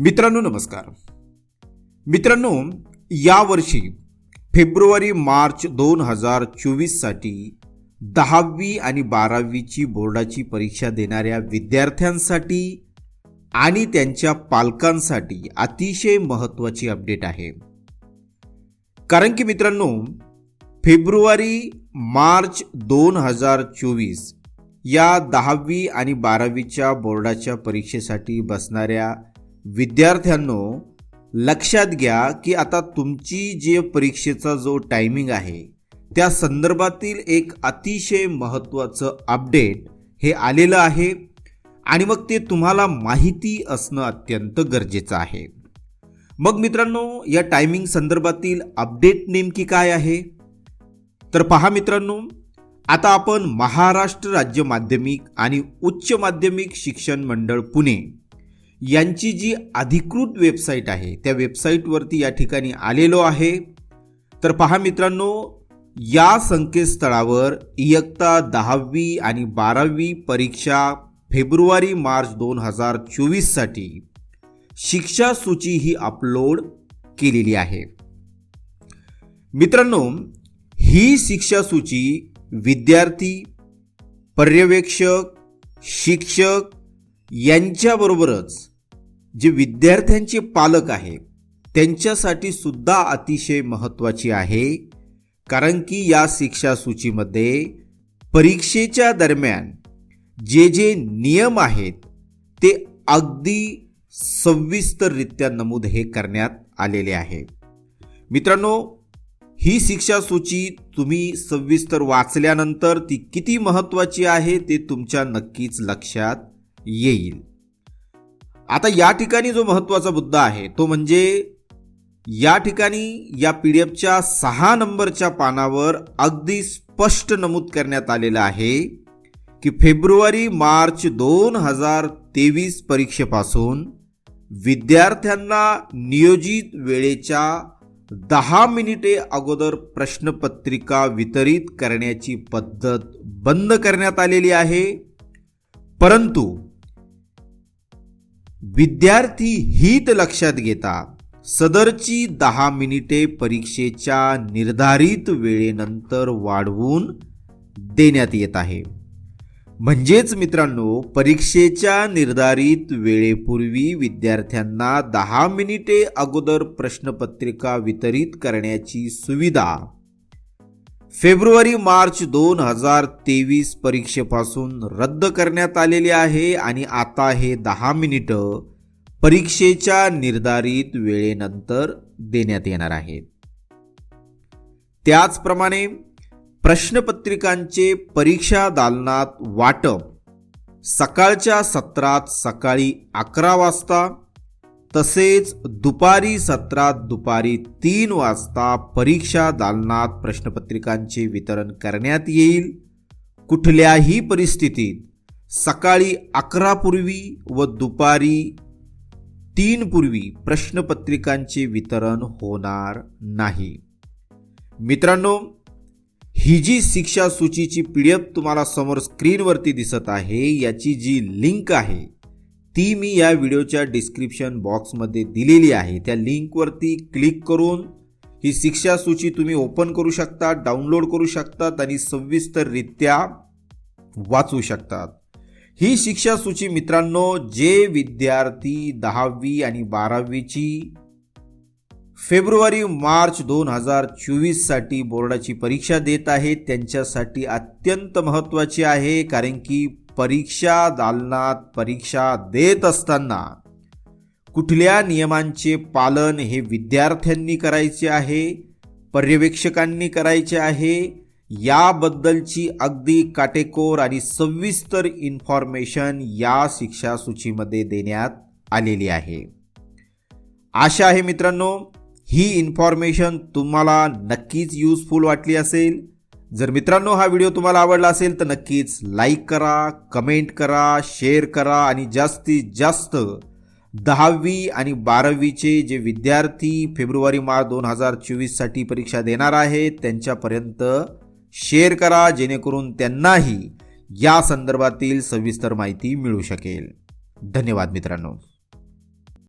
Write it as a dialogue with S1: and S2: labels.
S1: मित्रांनो नमस्कार. मित्रांनो यावर्षी फेब्रुवारी मार्च दोन हजार चोवीससाठी दहावी आणि बारावीची बोर्डाची परीक्षा देणाऱ्या विद्यार्थ्यांसाठी आणि त्यांच्या पालकांसाठी अतिशय महत्त्वाची अपडेट आहे. कारण की मित्रांनो फेब्रुवारी मार्च दोन हजार चोवीस या दहावी आणि बारावीच्या बोर्डाच्या परीक्षेसाठी बसणाऱ्या विद्यार्थ्यांनो लक्षात घ्या की आता तुमची जे परीक्षेचा जो टायमिंग आहे त्या संदर्भातील एक अतिशय महत्त्वाचं अपडेट हे आलेलं आहे आणि मग ते तुम्हाला माहिती असणं अत्यंत गरजेचं आहे. मग मित्रांनो या टायमिंग संदर्भातील अपडेट नेमकी काय आहे? तर पहा मित्रांनो आता आपण महाराष्ट्र राज्य माध्यमिक आणि उच्च माध्यमिक शिक्षण मंडळ पुणे यांची जी अधिकृत वेबसाईट आहे त्या वेबसाईटवरती या ठिकाणी आलेलो आहे. तर पहा मित्रांनो या संकेतस्थळावर इयत्ता दहावी आणि बारावी परीक्षा फेब्रुवारी मार्च दोन हजार चोवीससाठी शिक्षा सूची ही अपलोड केलेली आहे. मित्रांनो ही शिक्षा सूची विद्यार्थी पर्यवेक्षक शिक्षक यांच्याबरोबरच जे विद्यार्थ्यांचे पालक आहेत त्यांच्यासाठी सुद्धा अतिशय महत्त्वाची आहे. कारण की या शिक्षा सूचीमध्ये परीक्षेच्या दरम्यान जे जे नियम आहेत ते अगदी सविस्तररित्या नमूद हे करण्यात आलेले आहे. मित्रांनो ही शिक्षा सूची तुम्ही सविस्तर वाचल्यानंतर ती किती महत्त्वाची आहे ते तुमच्या नक्कीच लक्षात येईल. आता या ठिकाणी जो महत्त्वाचा मुद्दा आहे तो म्हणजे या ठिकाणी या पी डी एफच्या सहा नंबरच्या पानावर अगदी स्पष्ट नमूद करण्यात आलेलं आहे की फेब्रुवारी मार्च दोन हजार तेवीस परीक्षेपासून विद्यार्थ्यांना नियोजित वेळेच्या दहा मिनिटे अगोदर प्रश्नपत्रिका वितरित करण्याची पद्धत बंद करण्यात आलेली आहे. परंतु विद्यार्थी हित लक्षात घेता सदरची दहा मिनिटे परीक्षेच्या निर्धारित वेळेनंतर वाढवून देण्यात येत आहे. म्हणजेच मित्रांनो परीक्षेच्या निर्धारित वेळेपूर्वी विद्यार्थ्यांना दहा मिनिटे अगोदर प्रश्नपत्रिका वितरित करण्याची सुविधा फेब्रुवारी मार्च दोन हजार तेवीस परीक्षेपासून रद्द करण्यात आलेली आहे आणि आता हे दहा मिनिटं परीक्षेच्या निर्धारित वेळेनंतर देण्यात येणार आहेत. त्याचप्रमाणे प्रश्नपत्रिकांचे परीक्षा दालनात वाटप. सकाळच्या सत्रात सकाळी अकरा वाजता तसेच दुपारी सत्रात दुपारी तीन वाजता परीक्षा दालनात प्रश्नपत्रिकांचे वितरण करण्यात येईल. कुठल्याही परिस्थितीत सकाळी अकरापूर्वी व दुपारी तीन पूर्वी प्रश्नपत्रिकांचे वितरण होणार नाही. मित्रांनो ही जी शिक्षा सूचीची पी डी एफ तुम्हाला समोर स्क्रीनवरती दिसत आहे याची जी लिंक आहे ती मी या व्हिडिओच्या डिस्क्रिप्शन बॉक्समध्ये दिलेली आहे. त्या लिंकवरती क्लिक करून ही शिक्षा सूची तुम्ही ओपन करू शकता डाउनलोड करू शकतात आणि सविस्तररित्या वाचू शकतात. ही शिक्षा सूची मित्रांनो जे विद्यार्थी दहावी आणि बारावीची फेब्रुवारी मार्च दोन हजार चोवीससाठी बोर्डाची परीक्षा देत आहेत त्यांच्यासाठी अत्यंत महत्त्वाची आहे कारण की परीक्षा दालनात परीक्षा देत असताना कुठल्या नियमांचे पालन हे विद्यार्थ्यांनी करायचे आहे? पर्यवेक्षकांनी करायचे आहे? याबद्दलची अगदी काटेकोर आणि सविस्तर इन्फॉर्मेशन या शिक्षा सूचीमध्ये देण्यात आलेली आहे. आशा आहे मित्रांनो ही इन्फॉर्मेशन तुम्हाला नक्कीच यूजफुल वाटली असेल. जर मित्रांनो हा व्हिडिओ तुम्हाला आवडला असेल तर नक्कीच लाईक करा कमेंट करा शेअर करा आणि जास्तीत जास्त दहावी आणि बारावीचे जे विद्यार्थी फेब्रुवारी मार्च दोन हजार चोवीससाठी परीक्षा देणार आहेत त्यांच्यापर्यंत शेअर करा जेणेकरून त्यांनाही या संदर्भातील सविस्तर माहिती मिळू शकेल. धन्यवाद मित्रांनो.